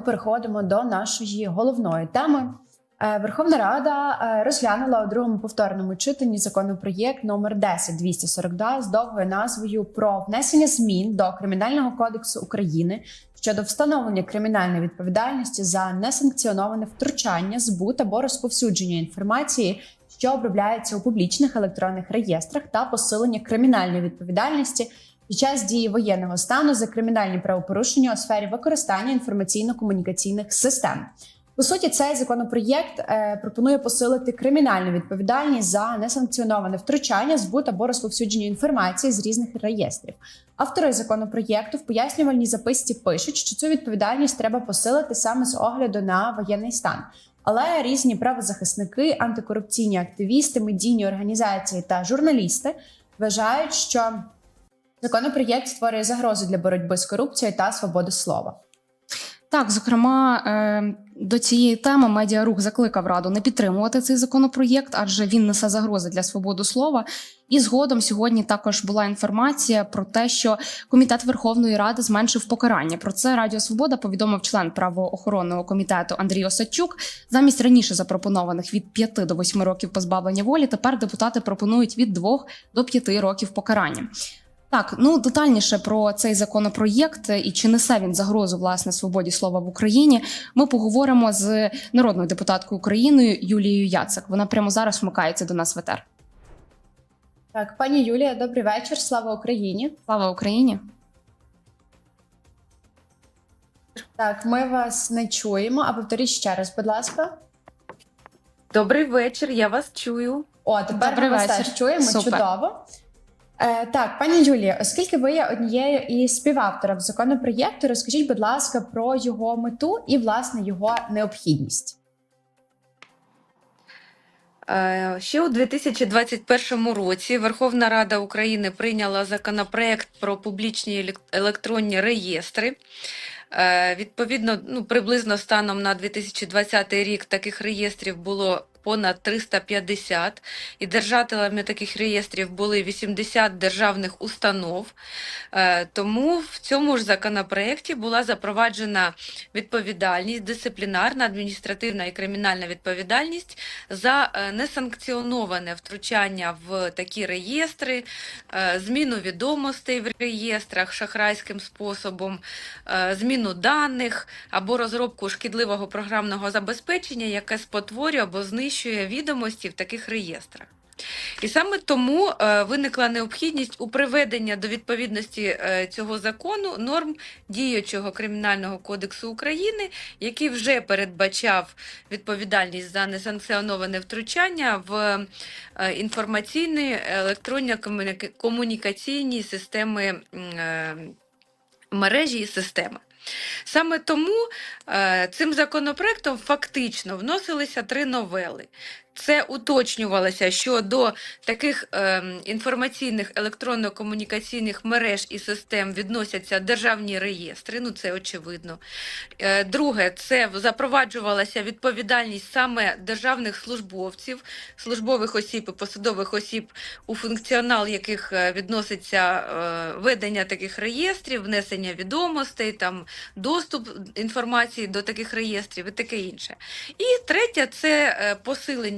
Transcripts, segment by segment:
переходимо до нашої головної теми. Е, Верховна Рада е, розглянула у другому повторному читанні законопроєкт номер 10242 з довгою назвою про внесення змін до Кримінального кодексу України щодо встановлення кримінальної відповідальності за несанкціоноване втручання, збут або розповсюдження інформації, що обробляється у публічних електронних реєстрах, та посилення кримінальної відповідальності під час дії воєнного стану за кримінальні правопорушення у сфері використання інформаційно-комунікаційних систем. По суті, цей законопроєкт е, пропонує посилити кримінальну відповідальність за несанкціоноване втручання, збут або розповсюдження інформації з різних реєстрів. Автори законопроєкту в пояснювальній записці пишуть, що цю відповідальність треба посилити саме з огляду на воєнний стан. Але різні правозахисники, антикорупційні активісти, медійні організації та журналісти вважають, що законопроєкт створює загрозу для боротьби з корупцією та свободи слова. Так, зокрема, е, до цієї теми медіарух закликав раду не підтримувати цей законопроєкт, адже він несе загрози для свободи слова. І згодом сьогодні також була інформація про те, що комітет Верховної Ради зменшив покарання. Про це Радіо Свобода повідомив член правоохоронного комітету Андрій Осадчук. Замість раніше запропонованих від 5 до 8 років позбавлення волі. Тепер депутати пропонують від 2 до 5 років покарання. Так, ну детальніше про цей законопроєкт і чи несе він загрозу власне свободі слова в Україні. Ми поговоримо з народною депутаткою України Юлією Яцик. Вона прямо зараз вмикається до нас в етер. Так, пані Юлія, добрий вечір. Слава Україні. Слава Україні! Так, ми вас не чуємо. А повторіть ще раз, будь ласка. Добрий вечір, я вас чую. О, тепер Добрий ми вас вечір. теж чуємо. Супер. Чудово. Е, так, пані Юлія, оскільки ви є однією із співавторів законопроєкту, розкажіть, будь ласка, про його мету і власне його необхідність. Е, Ще у 2021 році Верховна Рада України прийняла законопроект про публічні електронні реєстри. Е, Відповідно, ну, приблизно станом на 2020 рік таких реєстрів було понад 350, і держателями таких реєстрів були 80 державних установ. Е, Тому в цьому ж законопроекті була запроваджена відповідальність, дисциплінарна, адміністративна і кримінальна відповідальність за е, несанкціоноване втручання в такі реєстри, е, зміну відомостей в реєстрах шахрайським способом, зміну даних або розробку шкідливого програмного забезпечення, яке спотворює або знищує відомості в таких реєстрах. І саме тому е, виникла необхідність у приведення до відповідності е, цього закону норм діючого Кримінального кодексу України, який вже передбачав відповідальність за несанкціоноване втручання в е, інформаційні електронні комунікаційні системи мережі і системи. Саме тому е, цим законопроектом фактично вносилися три новели. Це уточнювалося, що до таких е, інформаційних електронно-комунікаційних мереж і систем відносяться державні реєстри, ну це очевидно. Е, друге, це запроваджувалася відповідальність саме державних службовців, службових осіб і посадових осіб, у функціонал яких е, відноситься е, ведення таких реєстрів, внесення відомостей, там доступ інформації до таких реєстрів і таке інше. І третє це е,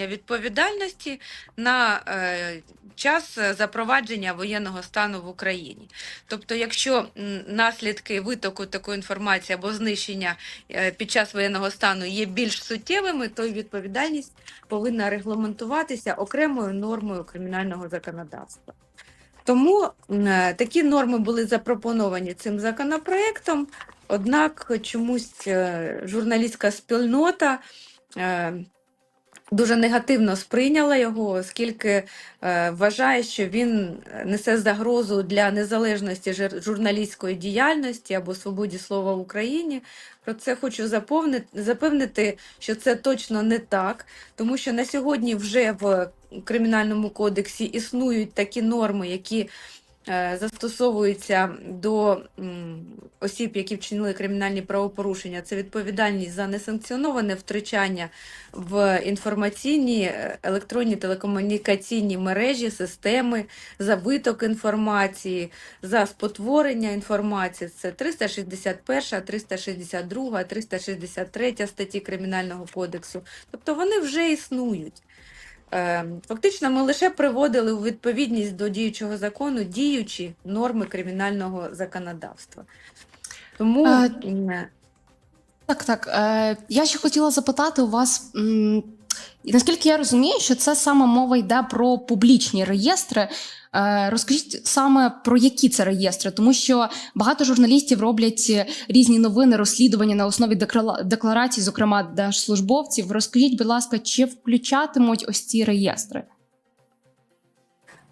посилення відповідальності на е, час запровадження воєнного стану в Україні. Тобто, якщо наслідки витоку такої інформації або знищення е, під час воєнного стану є більш суттєвими, то відповідальність повинна регламентуватися окремою нормою кримінального законодавства. Тому е, такі норми були запропоновані цим законопроектом, однак чомусь журналістська спільнота дуже негативно сприйняла його, оскільки е, вважає, що він несе загрозу для незалежності журналістської діяльності або свободі слова в Україні. Про це хочу заповнити, запевнити, що це точно не так, тому що на сьогодні вже в Кримінальному кодексі існують такі норми, які е, застосовується до осіб, які вчинили кримінальні правопорушення, це відповідальність за несанкціоноване втручання в інформаційні е, електронні телекомунікаційні мережі, системи, за виток інформації, за спотворення інформації. Це 361, 362, 363 статті Кримінального кодексу. Тобто вони вже існують. Е, Фактично, ми лише приводили у відповідність до діючого закону діючі норми кримінального законодавства. Тому а, Так, так. Е, я ще хотіла запитати у вас. і Наскільки я розумію, що це саме мова йде про публічні реєстри. Е, Розкажіть саме про які це реєстри, тому що багато журналістів роблять різні новини, розслідування на основі декларацій, зокрема держслужбовців. Розкажіть, будь ласка, чи включатимуть ось ці реєстри?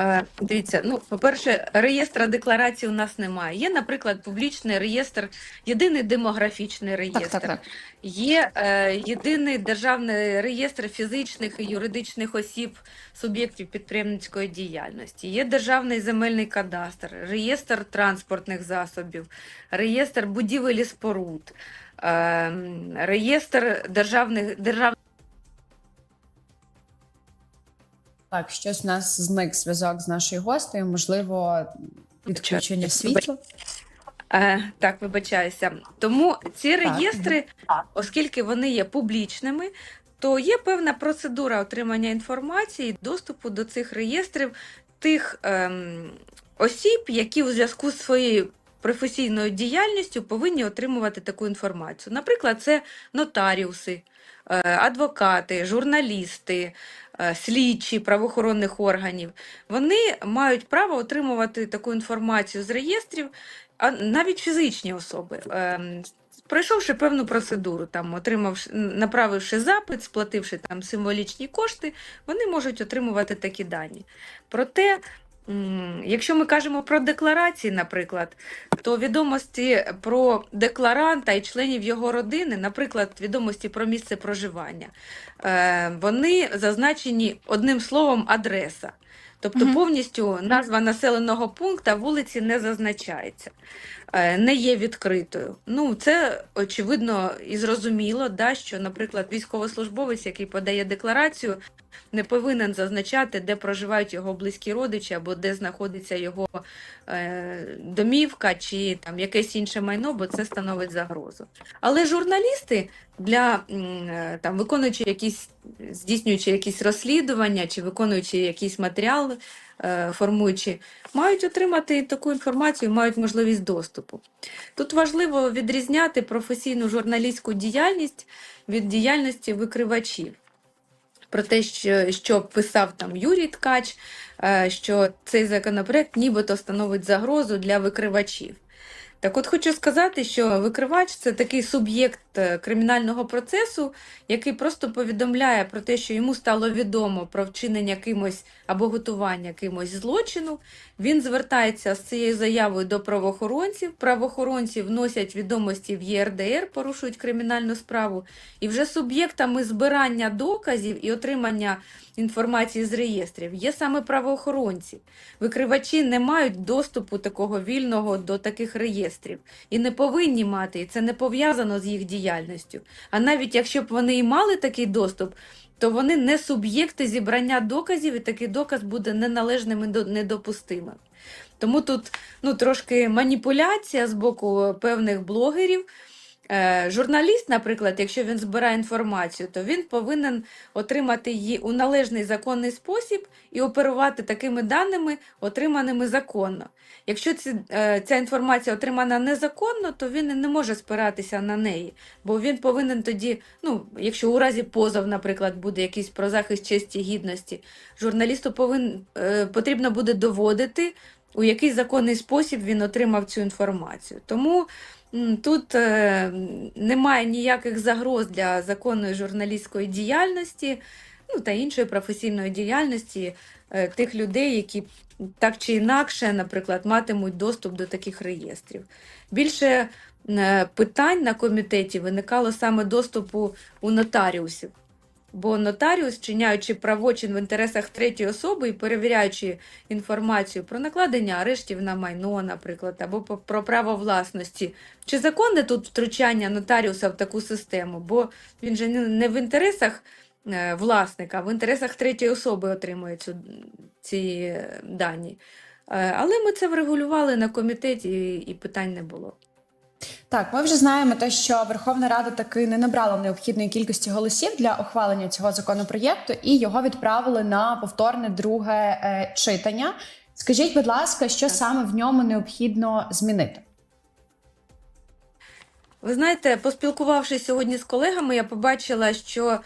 Е, Дивіться, ну, по-перше, реєстра декларацій у нас немає. Є, наприклад, публічний реєстр, єдиний демографічний реєстр. Так, так, так. Є е, єдиний державний реєстр фізичних і юридичних осіб, суб'єктів підприємницької діяльності. Є державний земельний кадастр, реєстр транспортних засобів, реєстр будівель і споруд, е, реєстр державних державних Так, щось у нас зник зв'язок з нашою гостею, можливо, відключення світла. Е, так, вибачаюся. Тому ці Так, реєстри, оскільки вони є публічними, то є певна процедура отримання інформації, доступу до цих реєстрів тих ем, осіб, які у зв'язку з своєю професійною діяльністю повинні отримувати таку інформацію. Наприклад, це нотаріуси, е, адвокати, журналісти, слідчі правоохоронних органів. Вони мають право отримувати таку інформацію з реєстрів, а навіть фізичні особи. ем, Пройшовши певну процедуру, там отримавши, направивши запит, сплативши там символічні кошти, вони можуть отримувати такі дані. Проте, якщо ми кажемо про декларації, наприклад, то відомості про декларанта і членів його родини, наприклад, відомості про місце проживання, е, вони зазначені одним словом адреса. Тобто повністю назва населеного пункту вулиці не зазначається, е, не є відкритою. Ну, це очевидно і зрозуміло, да, що, наприклад, військовослужбовець, який подає декларацію, не повинен зазначати, де проживають його близькі родичі або де знаходиться його е, домівка чи там якесь інше майно, бо це становить загрозу. Але журналісти для е, там виконуючи якісь здійснюючи якісь розслідування чи виконуючи якийсь матеріал, е, формуючи, мають отримати таку інформацію, мають можливість доступу. Тут важливо відрізняти професійну журналістську діяльність від діяльності викривачів. Про те, що, що писав там Юрій Ткач, е, що цей законопроект нібито становить загрозу для викривачів. Так от хочу сказати, що викривач це такий суб'єкт е, кримінального процесу, який просто повідомляє про те, що йому стало відомо про вчинення кимось або готування кимось злочину. Він звертається з цією заявою до правоохоронців. Правоохоронці вносять відомості в ЄРДР, порушують кримінальну справу, і вже суб'єктами збирання доказів і отримання інформації з реєстрів є саме правоохоронці. Викривачі не мають доступу такого вільного до таких реєстрів і не повинні мати, і це не пов'язано з їх діяльністю. А навіть якщо б вони і мали такий доступ, то вони не суб'єкти зібрання доказів, і такий доказ буде неналежним і до- недопустимим. Тому тут ну, трошки маніпуляція з боку певних блогерів. Е, Журналіст, наприклад, якщо він збирає інформацію, то він повинен отримати її у належний законний спосіб і оперувати такими даними, отриманими законно. Якщо е, ця інформація отримана незаконно, то він не може спиратися на неї, бо він повинен тоді, ну, якщо у разі позов, наприклад, буде якийсь про захист честі гідності, журналісту повин, е, потрібно буде доводити, у який законний спосіб він отримав цю інформацію. Тому тут е, немає ніяких загроз для законної журналістської діяльності ну, та іншої професійної діяльності е, тих людей, які так чи інакше, наприклад, матимуть доступ до таких реєстрів. Більше е, питань на комітеті виникало саме доступу у нотаріусів. Бо нотаріус, чиняючи правочин в інтересах третьої особи і перевіряючи інформацію про накладення арештів на майно, наприклад, або про право власності, чи законне тут втручання нотаріуса в таку систему? Бо він же не в інтересах е, власника, а в інтересах третьої особи отримує цю, ці е, дані. Е, Але ми це врегулювали на комітеті і питань не було. Так, ми вже знаємо те, що Верховна Рада таки не набрала необхідної кількості голосів для ухвалення цього законопроєкту, і його відправили на повторне друге е, читання. Скажіть, будь ласка, що саме в ньому необхідно змінити? Ви знаєте, поспілкувавшись сьогодні з колегами, я побачила, що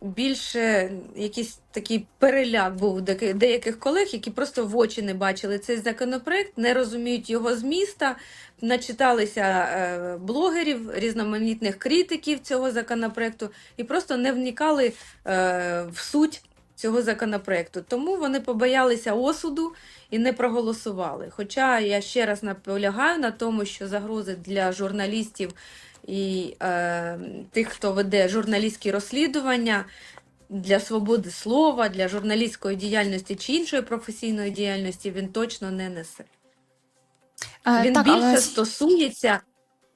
більше якийсь такий переляк був деяких колег, які просто в очі не бачили цей законопроект, не розуміють його зміста, начиталися е, блогерів, різноманітних критиків цього законопроекту і просто не вникали е, в суть цього законопроекту. Тому вони побоялися осуду і не проголосували. Хоча я ще раз наполягаю на тому, що загрози для журналістів і е, тих, хто веде журналістські розслідування для свободи слова, для журналістської діяльності чи іншої професійної діяльності, він точно не несе. Е, Він так, більше але... стосується,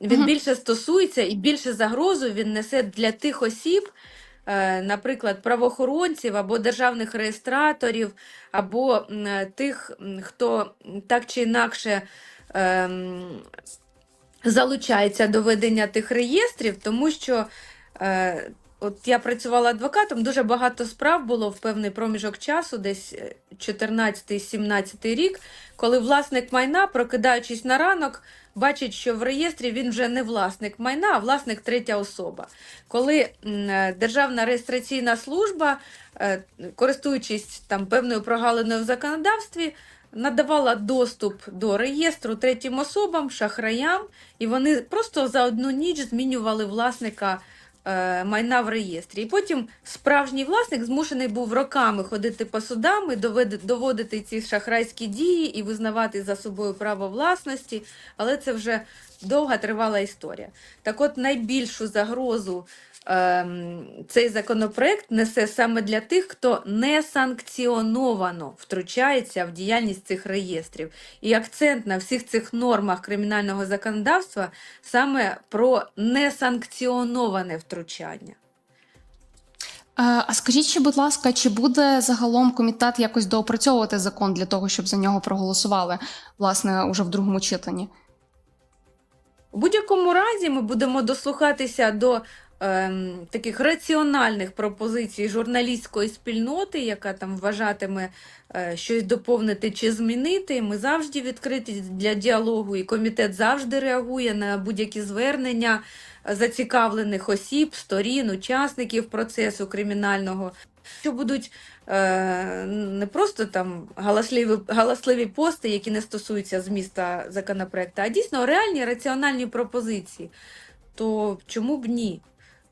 він більше стосується і більше загрозу він несе для тих осіб, е, наприклад, правоохоронців або державних реєстраторів, або е, тих, хто так чи інакше ем, залучається до ведення тих реєстрів, тому що. Е, От я працювала адвокатом, дуже багато справ було в певний проміжок часу, десь 14-17 рік, коли власник майна, прокидаючись на ранок, бачить, що в реєстрі він вже не власник майна, а власник третя особа. Коли е, Державна реєстраційна служба, е, користуючись там певною прогалиною в законодавстві, надавала доступ до реєстру третім особам, шахраям, і вони просто за одну ніч змінювали власника е, майна в реєстрі. І потім справжній власник змушений був роками ходити по судам і доводити ці шахрайські дії і визнавати за собою право власності, але це вже довга тривала історія. Так от найбільшу загрозу цей законопроект несе саме для тих, хто не санкціоновано втручається в діяльність цих реєстрів. І акцент на всіх цих нормах кримінального законодавства саме про несанкціоноване втручання. Е, А скажіть ще, будь ласка, чи буде загалом комітет якось доопрацьовувати закон для того, щоб за нього проголосували, власне, уже в другому читанні? У будь-якому разі ми будемо дослухатися до ем, таких раціональних пропозицій журналістської спільноти, яка там вважатиме е, щось доповнити чи змінити. Ми завжди відкриті для діалогу, і комітет завжди реагує на будь-які звернення зацікавлених осіб, сторін, учасників процесу кримінального. Що будуть е, не просто там галасливі, галасливі пости, які не стосуються зміста законопроекту, а дійсно реальні раціональні пропозиції, то чому б ні?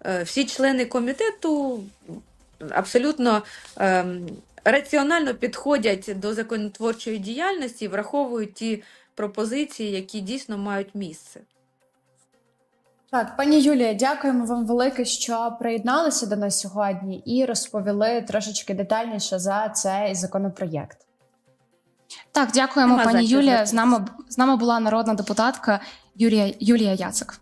Е, всі члени комітету абсолютно ем, раціонально підходять до законотворчої діяльності враховують ті пропозиції, які дійсно мають місце. Так, пані Юлія, дякуємо вам велике, що приєдналися до нас сьогодні і розповіли трошечки детальніше за цей законопроєкт. Так, дякуємо, Нема пані Юлія. З нами з нами була народна депутатка Юлія Юлія Яцик.